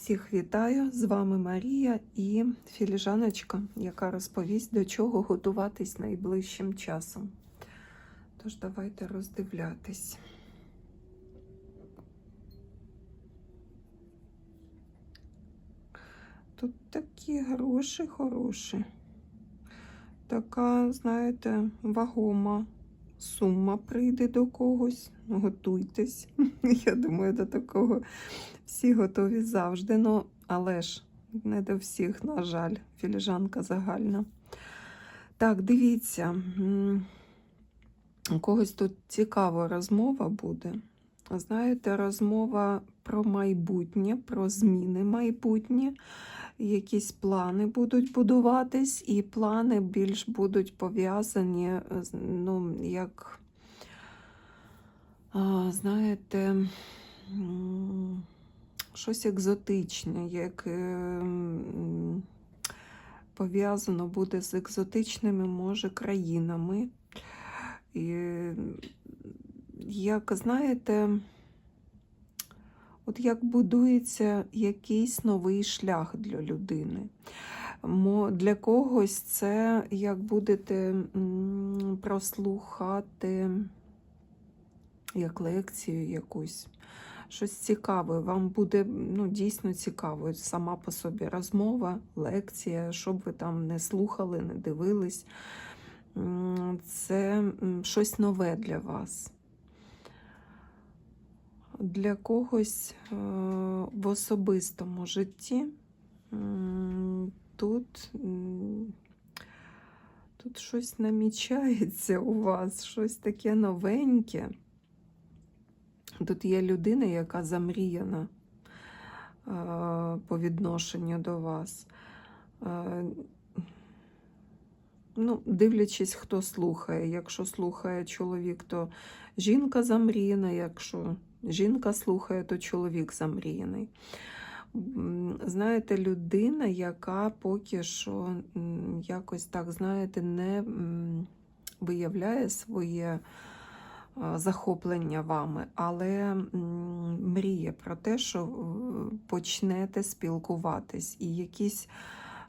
Всіх вітаю! З вами Марія і філіжаночка, яка розповість, до чого готуватись найближчим часом. Тож, давайте роздивлятись. Тут такі гроші хороші. Така, знаєте, вагома сума прийде до когось. Готуйтесь. Я думаю, до такого всі готові завжди. Ну, але ж не до всіх, на жаль, філіжанка загальна. Так, дивіться, у когось тут цікава розмова буде. Знаєте, розмова про майбутнє, про зміни майбутнє. Якісь плани будуть будуватись, і плани більш будуть пов'язані, з, ну, як, знаєте, щось екзотичне, як е, пов'язано буде з екзотичними, може, країнами. І, як знаєте, от як будується якийсь новий шлях для людини. Для когось це як будете прослухати як лекцію якусь. Щось цікаве, вам буде ну, дійсно цікаво. Сама по собі розмова, лекція, щоб ви там не слухали, не дивились. Це щось нове для вас. Для когось е, в особистому житті тут, тут щось намічається у вас, щось таке новеньке. Тут є людина, яка замріяна е, по відношенню до вас. Е, Ну, дивлячись, хто слухає. Якщо слухає чоловік, то жінка замріяна, якщо жінка слухає, то чоловік замріяний. Знаєте, людина, яка поки що якось так, знаєте, не виявляє своє захоплення вами, але мріє про те, що е, почнете спілкуватись і якісь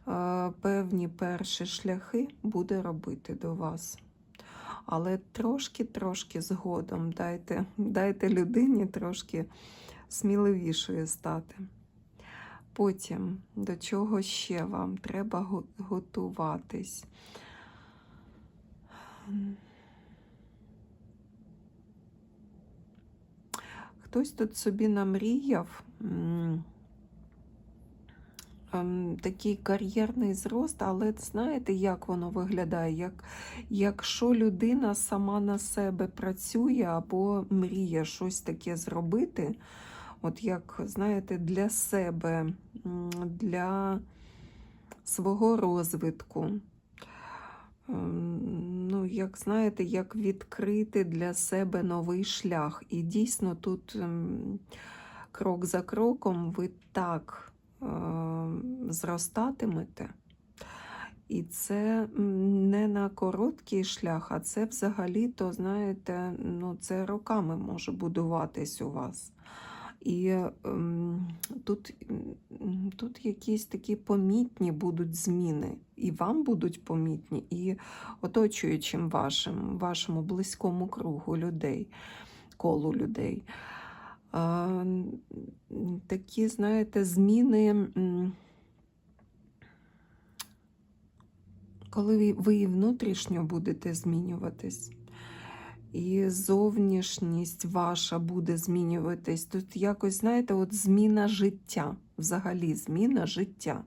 е, певні перші шляхи буде робити до вас. Але трошки-трошки згодом дайте, дайте людині трошки сміливішою стати. Потім, до чого ще вам треба готуватись? Хтось тут собі намріяв такий кар'єрний зрост, але знаєте, як воно виглядає? Як, якщо людина сама на себе працює або мріє щось таке зробити, от як, знаєте, для себе, для свого розвитку. Ем, Ну, як знаєте, як відкрити для себе новий шлях. І дійсно тут ем, крок за кроком ви так зростатимете. І це не на короткий шлях, а це взагалі-то, знаєте, ну, це роками може будуватись у вас. І ем, тут, тут якісь такі помітні будуть зміни. І вам будуть помітні, і оточуючим вашим, вашому близькому кругу людей, колу людей. Такі, знаєте, зміни, коли ви- і внутрішньо будете змінюватись. І зовнішність ваша буде змінюватись. Тут якось, знаєте, от зміна життя, взагалі зміна життя,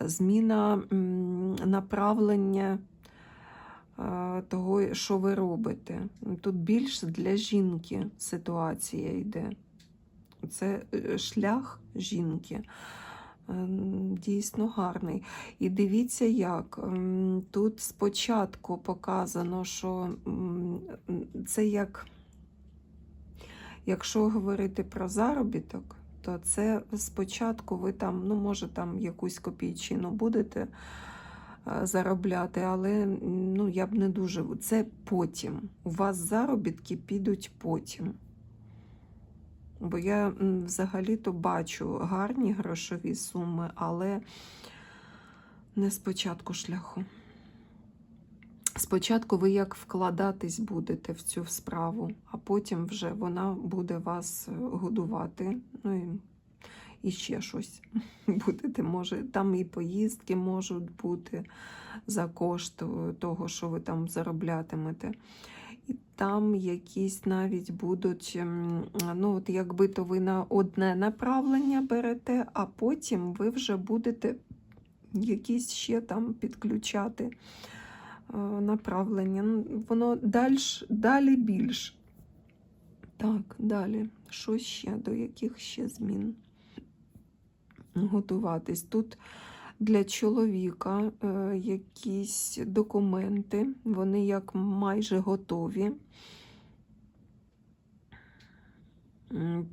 зміна направлення того, що ви робите. Тут більше для жінки ситуація йде. Це е, шлях жінки. Ем, Дійсно гарний. І дивіться, як ем, тут спочатку показано, що це як, якщо говорити про заробіток, то це спочатку ви там, ну, може, там якусь копійчину будете е, заробляти, але ну, я б не дуже. Це потім. У вас заробітки підуть потім. Бо я взагалі-то бачу гарні грошові суми, але не з початку шляху. Спочатку ви як вкладатись будете в цю справу, а потім вже вона буде вас е, годувати. Ну і, і ще щось будете. Може, там і поїздки можуть бути за кошт е, того, що ви там зароблятимете. І там якісь навіть будуть, ем, ну от якби то ви на одне направлення берете, а потім ви вже будете якісь ще там підключати е, направлення. Ну, Воно дальш, далі більш. Так, далі. Що ще? До яких ще змін? Готуватись. Тут для чоловіка е, якісь документи, вони як майже готові.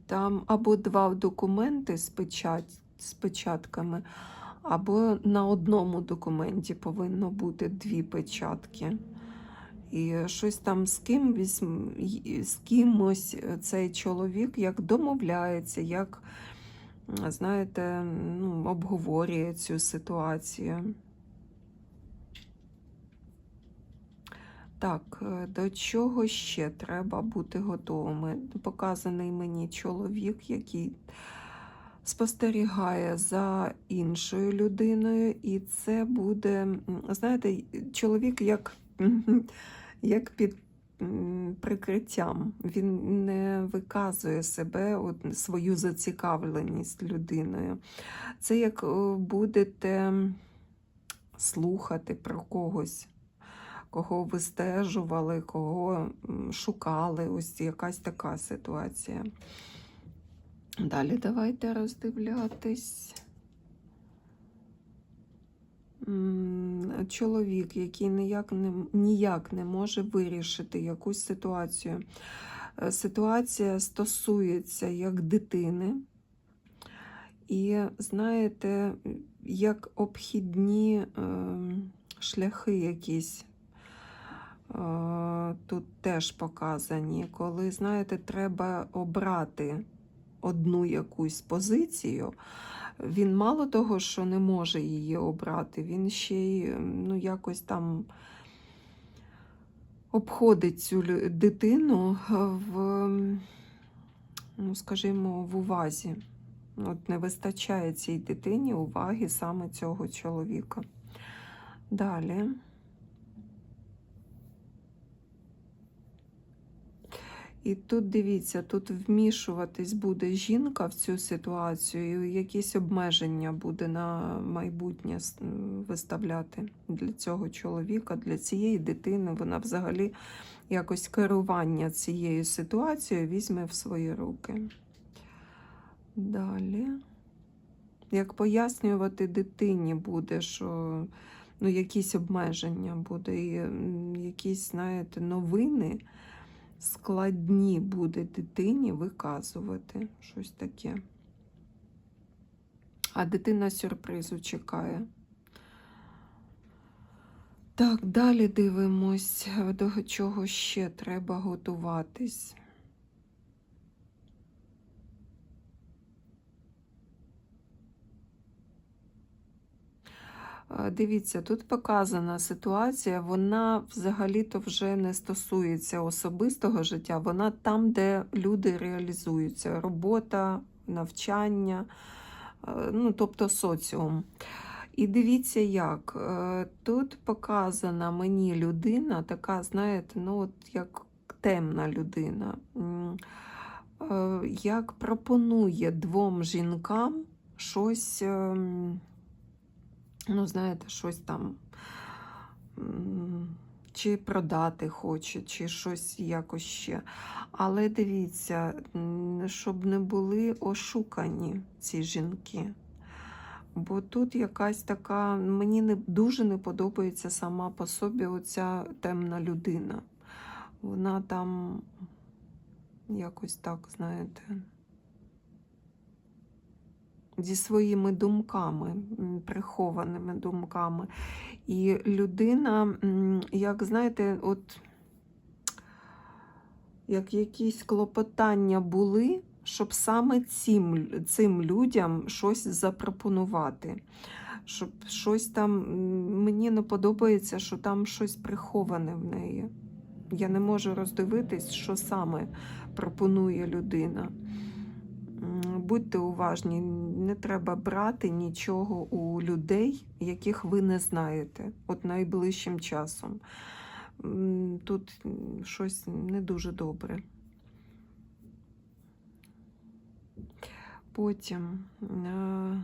Там або два документи з, печать, з печатками, або на одному документі повинно бути дві печатки. І щось там з ким з кимось е, цей чоловік як домовляється, як, знаєте, ну, обговорює цю ситуацію. Так, е, до чого ще треба бути готовими? Показаний мені чоловік, який спостерігає за іншою людиною, і це буде, знаєте, чоловік як, як під прикриттям. Він не виказує себе, от, свою зацікавленість людиною. Це як е, будете слухати про когось. Кого вистежували, кого шукали, ось якась така ситуація. Далі давайте роздивлятись. Чоловік, який ніяк не, ніяк не може вирішити якусь ситуацію. Е, Ситуація стосується як дитини. І знаєте, як обхідні е, шляхи якісь е, тут теж показані, коли, знаєте, треба обрати одну якусь позицію, він мало того, що не може її обрати, він ще й ну, якось там обходить цю дитину в, ну, скажімо, в увазі. От не вистачає цій дитині уваги саме цього чоловіка. Далі. І тут дивіться, тут вмішуватись буде жінка в цю ситуацію, і якісь обмеження буде на майбутнє виставляти для цього чоловіка, для цієї дитини. Вона взагалі якось керування цією ситуацією візьме в свої руки. Далі. Як пояснювати дитині буде, що ну, якісь обмеження буде, і якісь, знаєте, новини складні буде дитині виказувати щось таке. А дитина сюрпризу чекає. Так, далі дивимось, до чого ще треба готуватись. Е, Дивіться, тут показана ситуація, вона взагалі-то вже не стосується особистого життя, вона там, де люди реалізуються, робота, навчання, е, ну, тобто соціум. І дивіться, як е, тут показана мені людина, така, знаєте, ну, от як темна людина, е, як пропонує двом жінкам щось. Ну, знаєте, щось там чи продати хоче, чи щось якось ще. Але дивіться, щоб не були ошукані ці жінки. Бо тут якась така, мені не дуже не подобається сама по собі оця темна людина. Вона там якось так, знаєте зі своїми думками, прихованими думками. І людина, як знаєте, от як якісь клопотання були щоб саме цим, цим людям щось запропонувати. Щоб щось там мені не подобається, що там щось приховане в неї. Я не можу роздивитись, що саме пропонує людина. Будьте уважні, не треба брати нічого у людей, яких ви не знаєте, от найближчим часом. Тут щось не дуже добре. Потім е,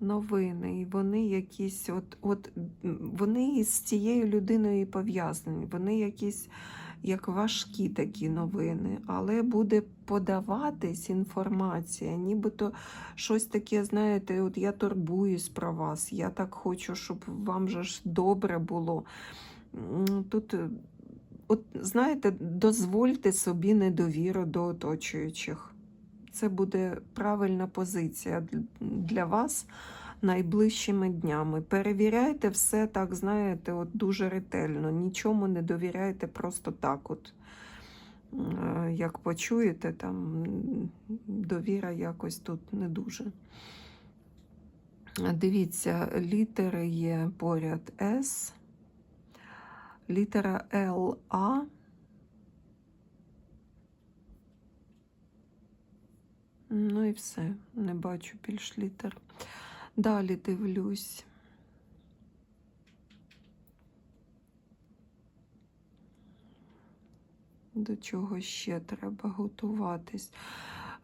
новини, і вони якісь, от, от вони із цією людиною пов'язані, вони якісь як важкі такі новини, але буде подаватись інформація, нібито щось таке, знаєте, от я турбуюсь про вас, я так хочу, щоб вам же ж добре було. Тут, е, от знаєте, дозвольте собі недовіру до оточуючих. Це буде правильна позиція для вас найближчими днями. Перевіряйте все так, знаєте, от дуже ретельно. Нічому не довіряйте просто так. От. Е, Як почуєте, там довіра якось тут не дуже. Е, Дивіться, літери є поряд С, літера Л, А. Ну і все, не бачу більш літер. Далі дивлюсь. До чого ще треба готуватись?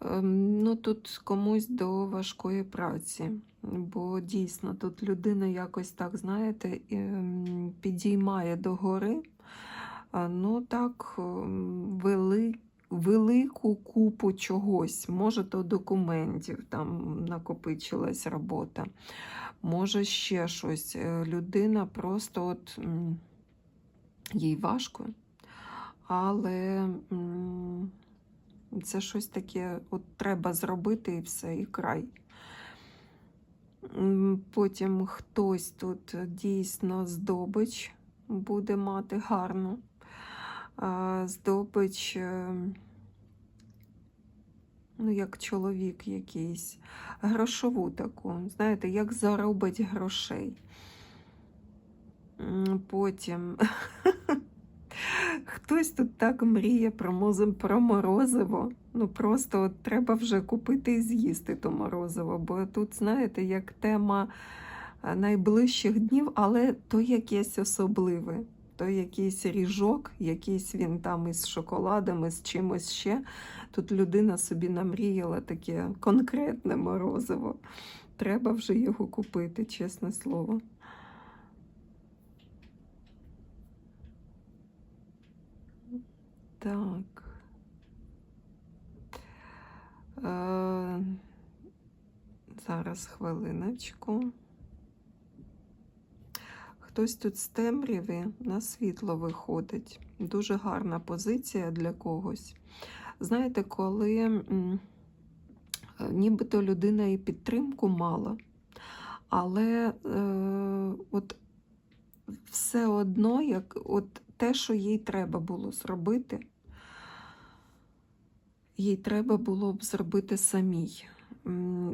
Ем, Ну, тут комусь до важкої праці, бо дійсно тут людина якось так, знаєте, ем, підіймає догори, а, ну так, ем, вели, велику купу чогось. Може, то документів там накопичилась робота, може ще щось. Е, Людина просто от їй важко, але. це щось таке, от треба зробити і все, і край. Потім хтось тут дійсно здобич буде мати гарну. Здобич, е, ну, як чоловік якийсь, грошову таку, знаєте, як заробить грошей. Потім Хтось тут так мріє про, про морозиво. Ну просто от треба вже купити і з'їсти то морозиво. Бо тут, знаєте, як тема е, найближчих днів, але то якесь особливе. То якийсь ріжок, якийсь він там із шоколадом, із чимось ще. Тут людина собі намріяла таке конкретне морозиво. Треба вже його купити, чесне слово. Так. Е, зараз хвилиночку. Хтось тут з темряви на світло виходить. Дуже гарна позиція для когось. Знаєте, коли е, нібито людина і підтримку мала, але е, от все одно, як от те, що їй треба було зробити, їй треба було б зробити самій.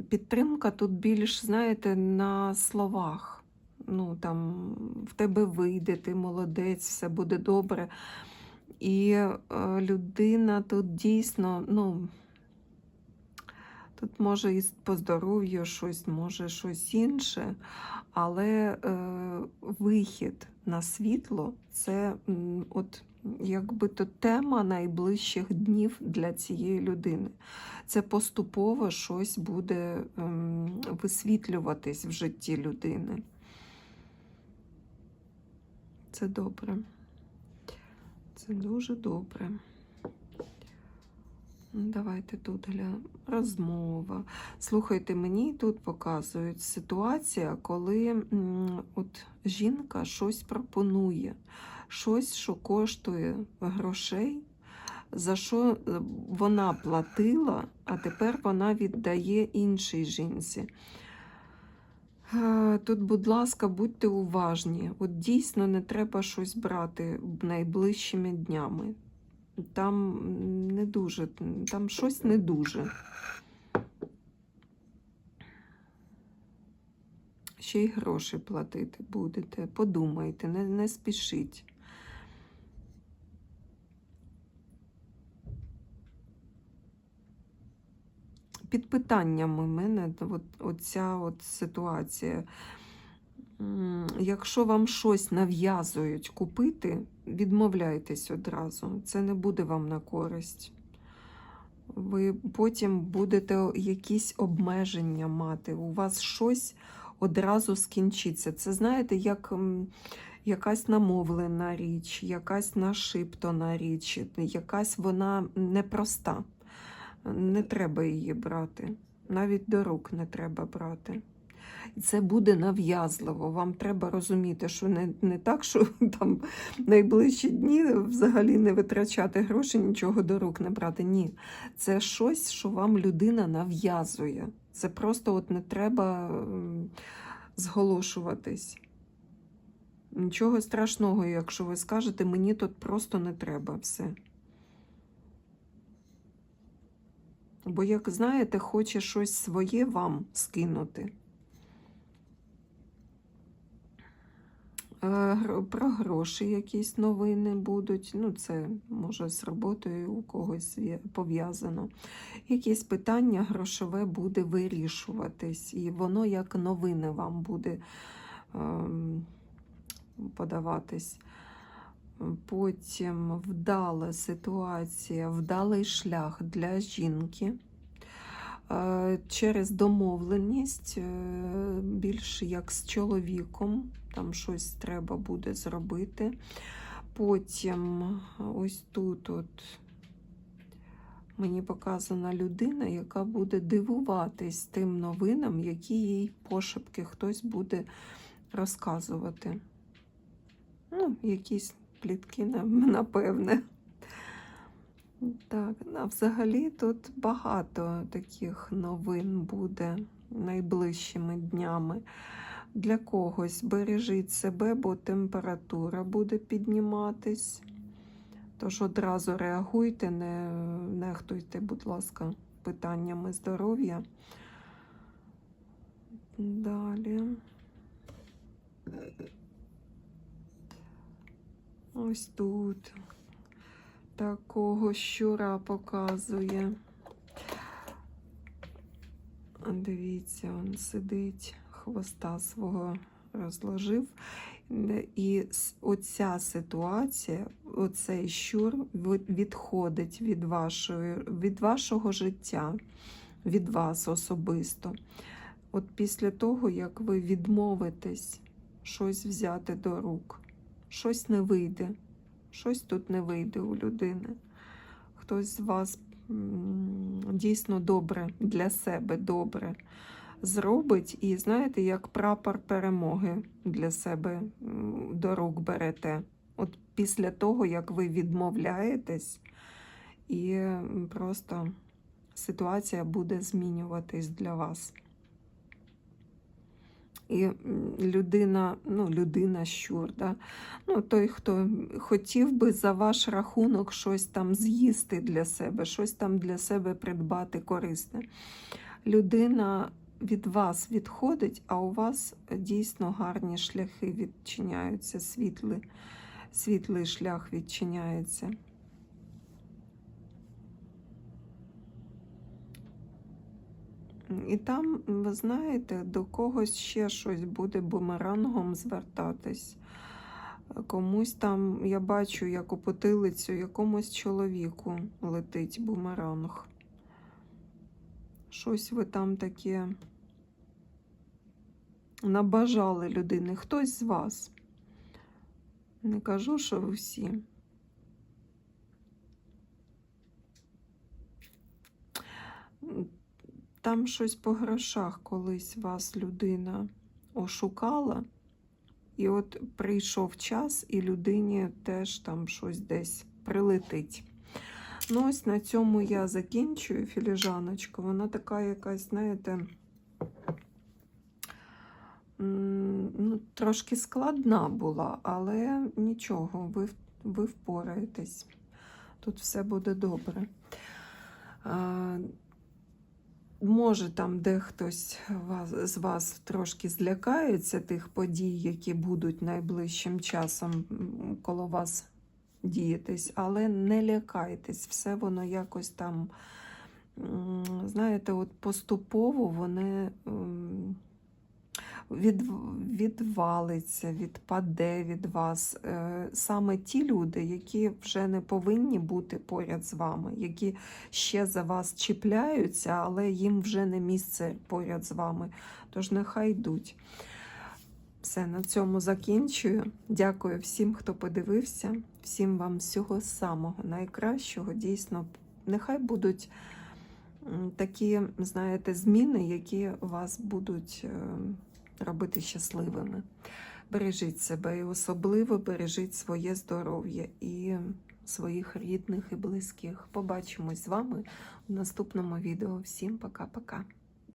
Підтримка тут більш, знаєте, на словах. Ну, там, в тебе вийде, ти молодець, все буде добре. І е, людина тут дійсно, ну, тут може і по здоров'ю щось, може щось інше, але е, вихід на світло це от якби то тема найближчих днів для цієї людини. Це поступово щось буде ем, висвітлюватись в житті людини. Це добре. Це дуже добре. Ну, Давайте тут гля... розмова. Слухайте, мені тут показують ситуація, коли от жінка щось пропонує, щось, що коштує грошей, за що е, вона платила, а тепер вона віддає іншій жінці. Е, Тут, будь ласка, будьте уважні. От дійсно не треба щось брати найближчими днями. там не дуже, там щось не дуже. Ще й гроші платити будете. Подумайте, не, не спішіть. Під питаннями мене от, оця от ситуація. Якщо вам щось нав'язують купити, відмовляйтесь одразу. Це не буде вам на користь. Ви потім будете якісь обмеження мати. У вас щось одразу скінчиться. Це знаєте, як якась намовлена річ, якась нашиптана річ, якась вона непроста. Не треба її брати. Навіть до рук не треба брати. Це буде нав'язливо. Вам треба розуміти, що не, не так, що там найближчі дні взагалі не витрачати гроші, нічого до рук не брати. Ні. Це щось, що вам людина нав'язує. Це просто от не треба зголошуватись. Нічого страшного, якщо ви скажете, мені тут просто не треба все. Бо, як знаєте, хоче щось своє вам скинути. Е, Про гроші якісь новини будуть. Ну, це може з роботою у когось пов'язано. Якесь питання грошове буде вирішуватись, і воно як новини вам буде ем, подаватись. Потім вдала ситуація, вдалий шлях для жінки. Е, Через домовленість, е, більш як з чоловіком, там щось треба буде зробити. Потім ось тут от мені показана людина, яка буде дивуватись тим новинам, які їй пошепки хтось буде розказувати. Ну, якісь плітки, напевне. Так, а взагалі тут багато таких новин буде найближчими днями. Для когось бережіть себе, бо температура буде підніматись. Тож одразу реагуйте, не нехтуйте, будь ласка, питаннями здоров'я. Далі. Ось тут такого щура показує. Дивіться, він сидить, хвоста свого розложив. І оця ситуація, оцей щур відходить від, вашої, від вашого життя, від вас особисто. От після того, як ви відмовитесь щось взяти до рук, щось не вийде. Щось тут не вийде у людини. Хтось з вас дійсно добре для себе добре зробить, і знаєте, як прапор перемоги для себе до рук берете. От після того, як ви відмовляєтесь, і просто ситуація буде змінюватись для вас. І людина, ну, людина щур, да? ну, той, хто хотів би за ваш рахунок щось там з'їсти для себе, щось там для себе придбати корисне. Людина від вас відходить, а у вас дійсно гарні шляхи відчиняються, світлий, світлий шлях відчиняється. І там, ви знаєте, до когось ще щось буде бумерангом звертатись. Комусь там, я бачу, як у потилицю, якомусь чоловіку летить бумеранг. Щось ви там таке набажали людини. Хтось з вас. Не кажу, що ви всі. Там щось по грошах колись вас людина ошукала, і от прийшов час, і людині теж там щось десь прилетить. Ну, ось на цьому я закінчую філіжаночку. Вона така якась, знаєте, ну, трошки складна була, але нічого, ви, ви впораєтесь. Тут все буде добре. Може, там дехтось з вас трошки злякається тих подій, які будуть найближчим часом коло вас діятись, але не лякайтесь, все воно якось там, знаєте, от поступово вони від, відвалиться, відпаде від вас е, саме ті люди, які вже не повинні бути поряд з вами, які ще за вас чіпляються, але їм вже не місце поряд з вами. Тож нехай йдуть. Все, на цьому закінчую. Дякую всім, хто подивився. Всім вам всього самого найкращого. Дійсно, нехай будуть такі, знаєте, зміни, які вас будуть е, робити щасливими. Бережіть себе і особливо бережіть своє здоров'я і своїх рідних і близьких. Побачимось з вами в наступному відео. Всім пока-пока.